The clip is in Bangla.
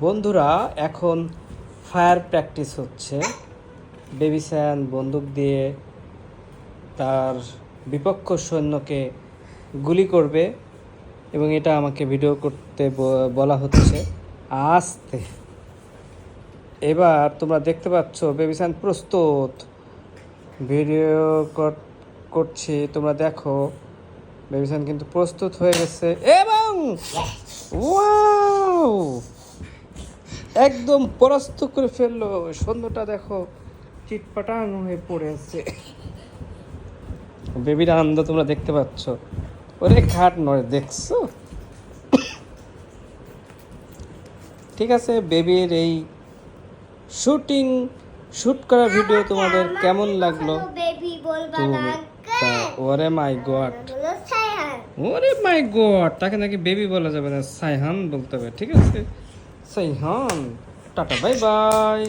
বন্ধুরা, এখন ফায়ার প্র্যাকটিস হচ্ছে। বেবি স্যান বন্দুক দিয়ে তার বিপক্ষ সৈন্যকে গুলি করবে এবং এটা আমাকে ভিডিও করতে বলা হচ্ছে। আস্তে। এবার তোমরা দেখতে পাচ্ছ, বেবি স্যান প্রস্তুত। ভিডিও কর- করছি, তোমরা দেখো। বেবি স্যান কিন্তু প্রস্তুত হয়ে গেছে এবং ওয়াও! একদম পরাস্ত করে ফেলল। সন্ধ্যাটা দেখো চিটপাটাং হয়ে পড়ে আছে। বেবির আনন্দ তোমরা দেখতে পাচ্ছ। ওরে খাট নয় দেখছ? ঠিক আছে বেবির এই শুটিং শুট করা ভিডিও তোমাদের কেমন লাগল? তো না ওরে মাই গড বলো সায়ান ওরে মাই গড তাকে নাকি বেবি বলা যাবে না সাইহান বলতে হবে ঠিক আছে? Saihan tata bye bye